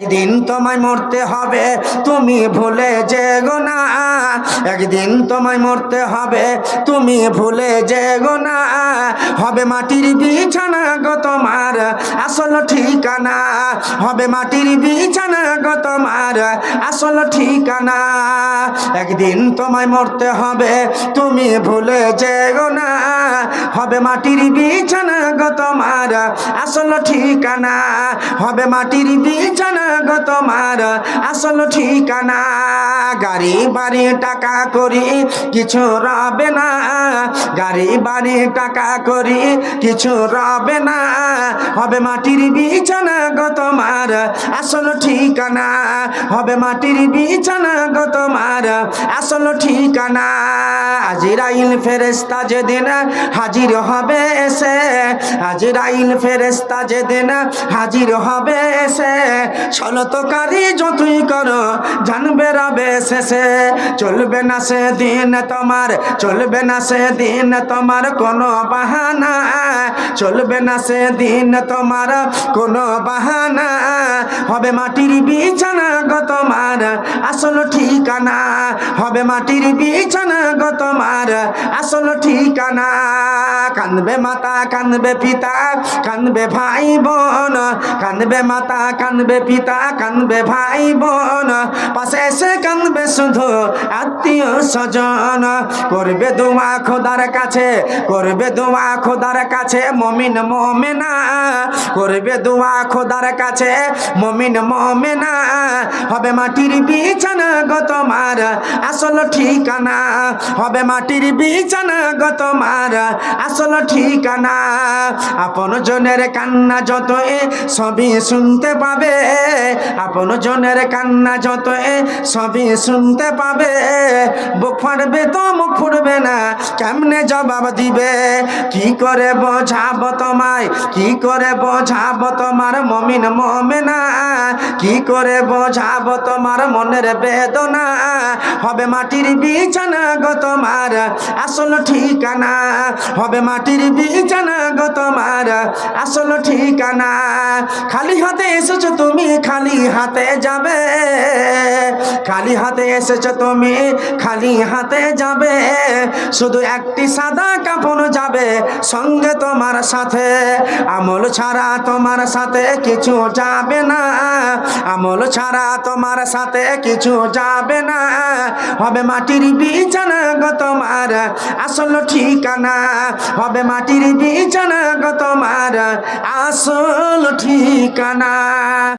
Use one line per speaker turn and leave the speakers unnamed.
একদিন তোমায় মরতে হবে, তুমি ভুলে যেগো না। একদিন তোমায় মরতে হবে, তুমি ভুলে যেগো না। হবে মাটির বিছানা গো তোমার আসল ঠিকানা হবে মাটির বিছানা গো তোমার, আসল ঠিকানা। একদিন তোমায় মরতে হবে, তুমি ভুলে যেগো না। হবে মাটির বিছানা গো তোমার, আসল ঠিকানা। হবে মাটির বিছানা গো তোমার, আসল ঠিকানা। গাড়ি, বাড়ি, টাকা করি, কিছু রবে না। গাড়ি, বাড়ি, টাকা করি, কিছু রবে না। হবে মাটির বিছানা গো তোমার, আসল ঠিকানা হবে মাটির বিছানা গো তোমার, আসল ঠিকানা। আজরাইল ফেরেস্তা যেদিন হাজির হবে এসে, আজরাইল ফেরেস্তা যেদিন হাজির হবে এসে সলতকারী যতই করো, জানবে রবে শেষে। চলবে না সে দিন তোমার, চলবে না সে দিন তোমার কোনো বাহানা। চলবে না সে দিন তোমার কোনো বাহানা। হবে মাটির বিছানা গো তোমার, আসল ঠিকানা। হবে মাটির বিছানা গো তোমার, আসল ঠিকানা। কানবে মাতা কানবে পিতা কানবে ভাই বোন কানবে মাতা কানবে পিতা কানবে ভাই বোন পাশে এসে কানবে শুধু আত্মীয় স্বজন। করবে দোয়া খোদার কাছে, করবে দোয়া খোদার কাছে, মমিন, মমেনা। করবে দোয়া খোদার কাছে, মমিন মমেনা, হবে মাটির বিছানা গো আসল ঠিকানা, হবে মাটির বিছানা গো তোমার, আসল ঠিকানা। আপন জনের কান্না যত এ সবই শুনতে পাবে, আপন জনের কান্না যত এ সবই শুনতে পাবে, বুক ফাটবে তো মুখ ফুটবে না, কেমনে জবাব দিবে? কি করে বোঝাবো তোমায়? কি করে বোঝাবো তোমার মমিন মমেনা? কি করে বোঝাবো তোমার মনের বেদনা? হবে মাটির বিছানা গো তোমার, আসল ঠিকানা। হবে মাটির বিছানা গো তোমার, আসল ঠিকানা। খালি হাতে এসেছ তুমি, খালি হাতে যাবে। খালি হাতে এসেছ তুমি, খালি হাতে যাবে। শুধু একটি সাদা কাপড় যাবে সঙ্গে তোমার সাথে। আমল ছাড়া তোমার সাথে কিছু যাবে না। আমল ছাড়া তোমার সাথে কিছু যাবে না। হবে মাটির বিছানা গো তোমার, আসল ঠিকানা। হবে মাটির বিছানা গো তোমার, আসল ঠিকানা।